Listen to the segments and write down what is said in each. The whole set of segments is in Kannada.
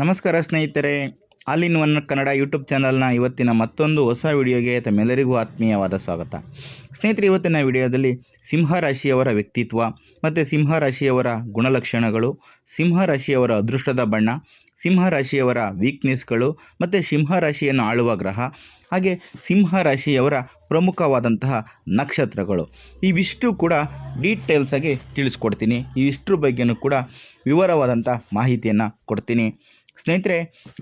ನಮಸ್ಕಾರ ಸ್ನೇಹಿತರೆ, all in one Kannada YouTube ಚಾನಲ್ನ ಇವತ್ತಿನ ಮತ್ತೊಂದು ಹೊಸ ವಿಡಿಯೋಗೆ ತಮ್ಮೆಲ್ಲರಿಗೂ ಆತ್ಮೀಯವಾದ ಸ್ವಾಗತ. ಸ್ನೇಹಿತರೆ, ಇವತ್ತಿನ ವಿಡಿಯೋದಲ್ಲಿ ಸಿಂಹ ರಾಶಿಯವರ ವ್ಯಕ್ತಿತ್ವ ಮತ್ತು ಸಿಂಹ ರಾಶಿಯವರ ಗುಣಲಕ್ಷಣಗಳು ಸಿಂಹ ರಾಶಿಯವರ ಅದೃಷ್ಟದ ಬಣ್ಣ ಸಿಂಹ ರಾಶಿಯವರ ವೀಕ್ನೆಸ್ಗಳು ಮತ್ತು ಸಿಂಹ ರಾಶಿಯನ್ನು ಆಳುವ ಗ್ರಹ, ಹಾಗೆ ಸಿಂಹ ರಾಶಿಯವರ ಪ್ರಮುಖವಾದಂತಹ ನಕ್ಷತ್ರಗಳು. ಇವಿಷ್ಟು ಕೂಡ ಡೀಟೇಲ್ಸಾಗಿ ತಿಳಿಸ್ಕೊಡ್ತೀನಿ. ಇವಿಷ್ಟ್ರ ಬಗ್ಗೆನೂ ಕೂಡ ವಿವರವಾದಂಥ ಮಾಹಿತಿಯನ್ನು ಕೊಡ್ತೀನಿ. ಸ್ನೇಹಿತರೆ,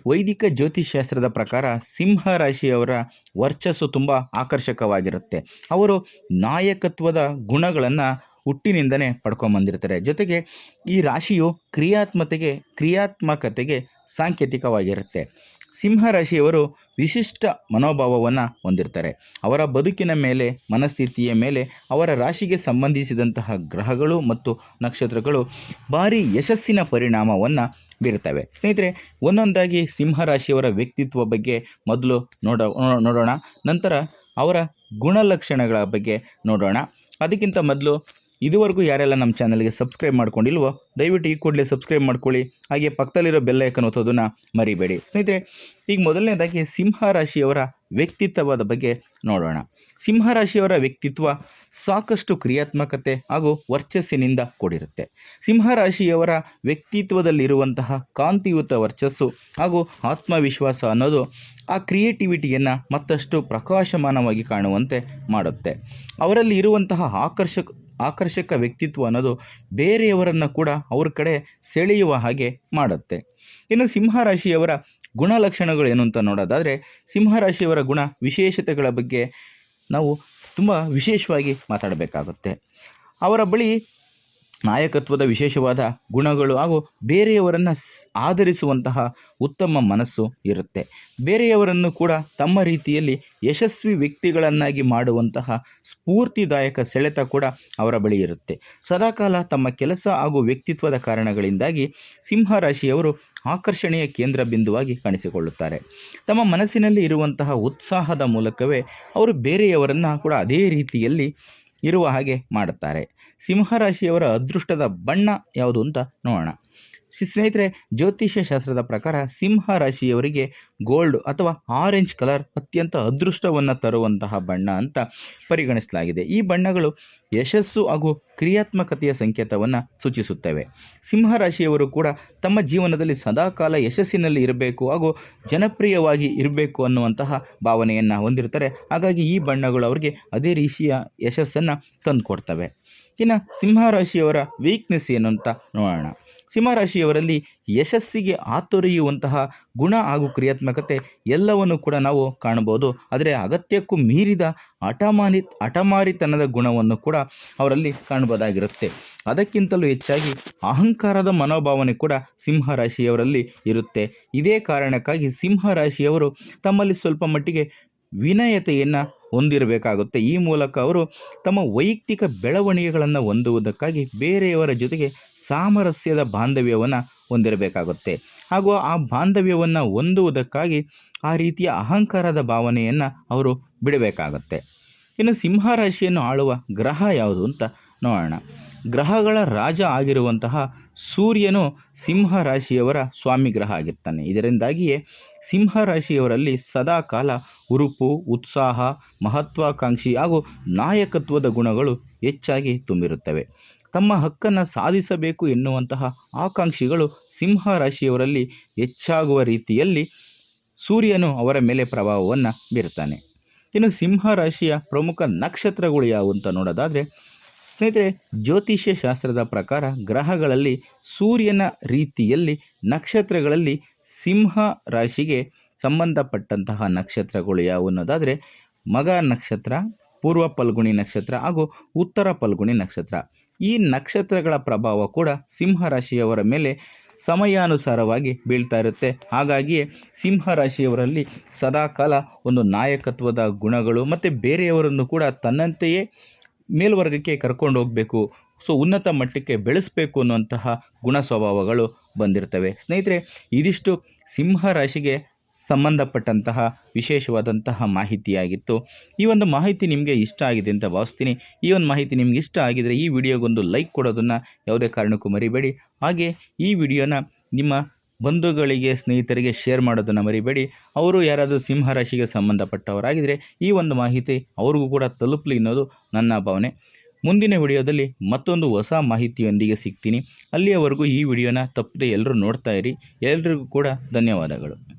ವೈದಿಕ ಜ್ಯೋತಿಷ್ಶಾಸ್ತ್ರದ ಪ್ರಕಾರ ಸಿಂಹ ರಾಶಿಯವರ ವರ್ಚಸ್ಸು ತುಂಬ ಆಕರ್ಷಕವಾಗಿರುತ್ತೆ. ಅವರು ನಾಯಕತ್ವದ ಗುಣಗಳನ್ನು ಹುಟ್ಟಿನಿಂದನೇ ಪಡ್ಕೊಂಬಂದಿರ್ತಾರೆ ಜೊತೆಗೆ ಈ ರಾಶಿಯು ಕ್ರಿಯಾತ್ಮತೆಗೆ, ಕ್ರಿಯಾತ್ಮಕತೆಗೆ ಸಾಂಕೇತಿಕವಾಗಿರುತ್ತೆ. ಸಿಂಹ ರಾಶಿಯವರು ವಿಶಿಷ್ಟ ಮನೋಭಾವವನ್ನು ಹೊಂದಿರ್ತಾರೆ. ಅವರ ಬದುಕಿನ ಮೇಲೆ, ಮನಸ್ಥಿತಿಯ ಮೇಲೆ, ಅವರ ರಾಶಿಗೆ ಸಂಬಂಧಿಸಿದಂತಹ ಗ್ರಹಗಳು ಮತ್ತು ನಕ್ಷತ್ರಗಳು ಭಾರಿ ಯಶಸ್ಸಿನ ಪರಿಣಾಮವನ್ನು ಬೀರುತ್ತವೆ. ಸ್ನೇಹಿತರೆ, ಒಂದೊಂದಾಗಿ ಸಿಂಹ ರಾಶಿಯವರ ವ್ಯಕ್ತಿತ್ವ ಬಗ್ಗೆ ಮೊದಲು ನೋಡ ನೋಡೋಣ. ನಂತರ ಅವರ ಗುಣಲಕ್ಷಣಗಳ ಬಗ್ಗೆ ನೋಡೋಣ. ಅದಕ್ಕಿಂತ ಮೊದಲು ಇದುವರೆಗೂ ಯಾರೆಲ್ಲ ನಮ್ಮ ಚಾನಲ್ಗೆ ಸಬ್ಸ್ಕ್ರೈಬ್ ಮಾಡ್ಕೊಂಡಿಲ್ವೋ, ದಯವಿಟ್ಟು ಈ ಕೂಡಲೇ ಸಬ್ಸ್ಕ್ರೈಬ್ ಮಾಡ್ಕೊಳ್ಳಿ. ಹಾಗೆ ಪಕ್ಕದಲ್ಲಿರೋ ಬೆಲ್ಲ ಐಕನ್ ಒತ್ತೋದನ್ನು ಮರಿಬೇಡಿ. ಸ್ನೇಹಿತರೆ, ಈಗ ಮೊದಲನೇದಾಗಿ ಸಿಂಹ ರಾಶಿಯವರ ವ್ಯಕ್ತಿತ್ವದ ಬಗ್ಗೆ ನೋಡೋಣ. ಸಿಂಹರಾಶಿಯವರ ವ್ಯಕ್ತಿತ್ವ ಸಾಕಷ್ಟು ಕ್ರಿಯಾತ್ಮಕತೆ ಹಾಗೂ ವರ್ಚಸ್ಸಿನಿಂದ ಕೂಡಿರುತ್ತೆ. ಸಿಂಹರಾಶಿಯವರ ವ್ಯಕ್ತಿತ್ವದಲ್ಲಿರುವಂತಹ ಕಾಂತಿಯುತ ವರ್ಚಸ್ಸು ಹಾಗೂ ಆತ್ಮವಿಶ್ವಾಸ ಅನ್ನೋದು ಆ ಕ್ರಿಯೇಟಿವಿಟಿಯನ್ನು ಮತ್ತಷ್ಟು ಪ್ರಕಾಶಮಾನವಾಗಿ ಕಾಣುವಂತೆ ಮಾಡುತ್ತೆ. ಅವರಲ್ಲಿ ಇರುವಂತಹ ಆಕರ್ಷಕ ಆಕರ್ಷಕ ವ್ಯಕ್ತಿತ್ವ ಅನ್ನೋದು ಬೇರೆಯವರನ್ನು ಕೂಡ ಅವ್ರ ಕಡೆ ಸೆಳೆಯುವ ಹಾಗೆ ಮಾಡುತ್ತೆ. ಇನ್ನು ಸಿಂಹ ರಾಶಿಯವರ ಗುಣಲಕ್ಷಣಗಳು ಏನು ಅಂತ ನೋಡೋದಾದರೆ ಸಿಂಹರಾಶಿಯವರ ಗುಣ ವಿಶೇಷತೆಗಳ ಬಗ್ಗೆ ನಾವು ತುಂಬ ವಿಶೇಷವಾಗಿ ಮಾತಾಡಬೇಕಾಗುತ್ತೆ. ಅವರ ಬಳಿ ನಾಯಕತ್ವದ ವಿಶೇಷವಾದ ಗುಣಗಳು ಹಾಗೂ ಬೇರೆಯವರನ್ನು ಆಧರಿಸುವಂತಹ ಉತ್ತಮ ಮನಸ್ಸು ಇರುತ್ತೆ. ಬೇರೆಯವರನ್ನು ಕೂಡ ತಮ್ಮ ರೀತಿಯಲ್ಲಿ ಯಶಸ್ವಿ ವ್ಯಕ್ತಿಗಳನ್ನಾಗಿ ಮಾಡುವಂತಹ ಸ್ಫೂರ್ತಿದಾಯಕ ಸೆಳೆತ ಕೂಡ ಅವರ ಬಳಿ ಇರುತ್ತೆ. ಸದಾಕಾಲ ತಮ್ಮ ಕೆಲಸ ಹಾಗೂ ವ್ಯಕ್ತಿತ್ವದ ಕಾರಣಗಳಿಂದಾಗಿ ಸಿಂಹ ರಾಶಿಯವರು ಆಕರ್ಷಣೆಯ ಕೇಂದ್ರ ಬಿಂದುವಾಗಿ ಕಾಣಿಸಿಕೊಳ್ಳುತ್ತಾರೆ. ತಮ್ಮ ಮನಸ್ಸಿನಲ್ಲಿ ಇರುವಂತಹ ಉತ್ಸಾಹದ ಮೂಲಕವೇ ಅವರು ಬೇರೆಯವರನ್ನು ಕೂಡ ಅದೇ ರೀತಿಯಲ್ಲಿ ಇರುವ ಹಾಗೆ ಮಾಡುತ್ತಾರೆ. ಸಿಂಹರಾಶಿಯವರ ಅದೃಷ್ಟದ ಬಣ್ಣ ಯಾವುದು ಅಂತ ನೋಡೋಣ. ಸ್ನೇಹಿತರೆ, ಜ್ಯೋತಿಷ್ಯ ಶಾಸ್ತ್ರದ ಪ್ರಕಾರ ಸಿಂಹ ರಾಶಿಯವರಿಗೆ ಗೋಲ್ಡ್ ಅಥವಾ ಆರೆಂಜ್ ಕಲರ್ ಅತ್ಯಂತ ಅದೃಷ್ಟವನ್ನು ತರುವಂತಹ ಬಣ್ಣ ಅಂತ ಪರಿಗಣಿಸಲಾಗಿದೆ. ಈ ಬಣ್ಣಗಳು ಯಶಸ್ಸು ಹಾಗೂ ಕ್ರಿಯಾತ್ಮಕತೆಯ ಸಂಕೇತವನ್ನು ಸೂಚಿಸುತ್ತವೆ. ಸಿಂಹ ರಾಶಿಯವರು ಕೂಡ ತಮ್ಮ ಜೀವನದಲ್ಲಿ ಸದಾಕಾಲ ಯಶಸ್ಸಿನಲ್ಲಿ ಇರಬೇಕು ಹಾಗೂ ಜನಪ್ರಿಯವಾಗಿ ಇರಬೇಕು ಅನ್ನುವಂತಹ ಭಾವನೆಯನ್ನು ಹೊಂದಿರ್ತಾರೆ ಹಾಗಾಗಿ ಈ ಬಣ್ಣಗಳು ಅವರಿಗೆ ಅದೇ ರೀತಿಯ ಯಶಸ್ಸನ್ನು ತಂದುಕೊಡ್ತವೆ. ಇನ್ನು ಸಿಂಹ ರಾಶಿಯವರ ವೀಕ್ನೆಸ್ ಏನು ಅಂತ ನೋಡೋಣ. ಸಿಂಹರಾಶಿಯವರಲ್ಲಿ ಯಶಸ್ಸಿಗೆ ಆತೊರೆಯುವಂತಹ ಗುಣ ಹಾಗೂ ಕ್ರಿಯಾತ್ಮಕತೆ ಎಲ್ಲವನ್ನು ಕೂಡ ನಾವು ಕಾಣಬಹುದು. ಆದರೆ ಅಗತ್ಯಕ್ಕೂ ಮೀರಿದ ಹಠಮಾನಿ ಅಟಮಾರಿತನದ ಗುಣವನ್ನು ಕೂಡ ಅವರಲ್ಲಿ ಕಾಣಬಹುದಾಗಿರುತ್ತೆ. ಅದಕ್ಕಿಂತಲೂ ಹೆಚ್ಚಾಗಿ ಅಹಂಕಾರದ ಮನೋಭಾವನೆ ಕೂಡ ಸಿಂಹ ರಾಶಿಯವರಲ್ಲಿ ಇರುತ್ತೆ. ಇದೇ ಕಾರಣಕ್ಕಾಗಿ ಸಿಂಹ ರಾಶಿಯವರು ತಮ್ಮಲ್ಲಿ ಸ್ವಲ್ಪ ಮಟ್ಟಿಗೆ ವಿನಯತೆಯನ್ನು ಹೊಂದಿರಬೇಕಾಗುತ್ತೆ. ಈ ಮೂಲಕ ಅವರು ತಮ್ಮ ವೈಯಕ್ತಿಕ ಬೆಳವಣಿಗೆಗಳನ್ನು ಹೊಂದುವುದಕ್ಕಾಗಿ ಬೇರೆಯವರ ಜೊತೆಗೆ ಸಾಮರಸ್ಯದ ಬಾಂಧವ್ಯವನ್ನು ಹೊಂದಿರಬೇಕಾಗುತ್ತೆ. ಹಾಗೂ ಆ ಬಾಂಧವ್ಯವನ್ನು ಹೊಂದುವುದಕ್ಕಾಗಿ ಆ ರೀತಿಯ ಅಹಂಕಾರದ ಭಾವನೆಯನ್ನು ಅವರು ಬಿಡಬೇಕಾಗುತ್ತೆ. ಇನ್ನು ಸಿಂಹ ರಾಶಿಯನ್ನು ಆಳುವ ಗ್ರಹ ಯಾವುದು ಅಂತ ನೋಡೋಣ ಗ್ರಹಗಳ ರಾಜ ಆಗಿರುವಂತಹ ಸೂರ್ಯನು ಸಿಂಹ ರಾಶಿಯವರ ಸ್ವಾಮಿ ಗ್ರಹ ಆಗಿರ್ತಾನೆ. ಇದರಿಂದಾಗಿಯೇ ಸಿಂಹ ರಾಶಿಯವರಲ್ಲಿ ಸದಾಕಾಲ ಉರುಪು ಉತ್ಸಾಹ, ಮಹತ್ವಾಕಾಂಕ್ಷಿ ಹಾಗೂ ನಾಯಕತ್ವದ ಗುಣಗಳು ಹೆಚ್ಚಾಗಿ ತುಂಬಿರುತ್ತವೆ. ತಮ್ಮ ಹಕ್ಕನ್ನು ಸಾಧಿಸಬೇಕು ಎನ್ನುವಂತಹ ಆಕಾಂಕ್ಷಿಗಳು ಸಿಂಹ ರಾಶಿಯವರಲ್ಲಿ ಹೆಚ್ಚಾಗುವ ರೀತಿಯಲ್ಲಿ ಸೂರ್ಯನು ಅವರ ಮೇಲೆ ಪ್ರಭಾವವನ್ನು ಬೀರ್ತಾನೆ. ಇನ್ನು ಸಿಂಹ ರಾಶಿಯ ಪ್ರಮುಖ ನಕ್ಷತ್ರಗಳು ಯಾವುವು ಅಂತ ನೋಡೋದಾದರೆ ಸ್ನೇಹಿತರೆ, ಜ್ಯೋತಿಷ್ಯ ಶಾಸ್ತ್ರದ ಪ್ರಕಾರ ಗ್ರಹಗಳಲ್ಲಿ ಸೂರ್ಯನ ರೀತಿಯಲ್ಲಿ ನಕ್ಷತ್ರಗಳಲ್ಲಿ ಸಿಂಹ ರಾಶಿಗೆ ಸಂಬಂಧಪಟ್ಟಂತಹ ನಕ್ಷತ್ರಗಳು ಯಾವುವು ಅನ್ನೋದಾದರೆ, ಮಗ ನಕ್ಷತ್ರ, ಪೂರ್ವ ಫಲ್ಗುಣಿ ನಕ್ಷತ್ರ ಹಾಗೂ ಉತ್ತರ ಫಲ್ಗುಣಿ ನಕ್ಷತ್ರ. ಈ ನಕ್ಷತ್ರಗಳ ಪ್ರಭಾವ ಕೂಡ ಸಿಂಹ ರಾಶಿಯವರ ಮೇಲೆ ಸಮಯಾನುಸಾರವಾಗಿ ಬೀಳ್ತಾ ಇರುತ್ತೆ. ಹಾಗಾಗಿಯೇ ಸಿಂಹ ರಾಶಿಯವರಲ್ಲಿ ಸದಾಕಾಲ ಒಂದು ನಾಯಕತ್ವದ ಗುಣಗಳು ಮತ್ತು ಬೇರೆಯವರನ್ನು ಕೂಡ ತನ್ನಂತೆಯೇ ಮೇಲ್ವರ್ಗಕ್ಕೆ ಕರ್ಕೊಂಡು ಹೋಗಬೇಕು. ಸೊ, ಉನ್ನತ ಮಟ್ಟಕ್ಕೆ ಬೆಳೆಸಬೇಕು ಅನ್ನುವಂತಹ ಗುಣ ಸ್ವಭಾವಗಳು ಬಂದಿರ್ತವೆ. ಸ್ನೇಹಿತರೆ, ಇದಿಷ್ಟು ಸಿಂಹ ರಾಶಿಗೆ ಸಂಬಂಧಪಟ್ಟಂತಹ ವಿಶೇಷವಾದಂತಹ ಮಾಹಿತಿಯಾಗಿತ್ತು. ಈ ಒಂದು ಮಾಹಿತಿ ನಿಮಗೆ ಇಷ್ಟ ಆಗಿದೆ ಅಂತ ಭಾವಿಸ್ತೀನಿ. ಈ ಒಂದು ಮಾಹಿತಿ ನಿಮ್ಗೆ ಇಷ್ಟ ಆಗಿದರೆ ಈ ವಿಡಿಯೋಗೊಂದು ಲೈಕ್ ಕೊಡೋದನ್ನು ಯಾವುದೇ ಕಾರಣಕ್ಕೂ ಮರಿಬೇಡಿ. ಹಾಗೆ ಈ ವಿಡಿಯೋನ ನಿಮ್ಮ ಬಂಧುಗಳಿಗೆ, ಸ್ನೇಹಿತರಿಗೆ ಶೇರ್ ಮಾಡೋದನ್ನು ಮರಿಬೇಡಿ. ಅವರು ಯಾರಾದರೂ ಸಿಂಹ ರಾಶಿಗೆ ಸಂಬಂಧಪಟ್ಟವರಾಗಿದ್ದರೆ ಈ ಒಂದು ಮಾಹಿತಿ ಅವ್ರಿಗೂ ಕೂಡ ತಲುಪಲಿ ಅನ್ನೋದು ನನ್ನ ಭಾವನೆ. ಮುಂದಿನ ವಿಡಿಯೋದಲ್ಲಿ ಮತ್ತೊಂದು ಹೊಸ ಮಾಹಿತಿಯೊಂದಿಗೆ ಸಿಗ್ತೀನಿ. ಅಲ್ಲಿಯವರೆಗೂ ಈ ವಿಡಿಯೋನ ತಪ್ಪದೆ ಎಲ್ಲರೂ ನೋಡ್ತಾ ಇರಿ. ಎಲ್ರಿಗೂ ಕೂಡ ಧನ್ಯವಾದಗಳು.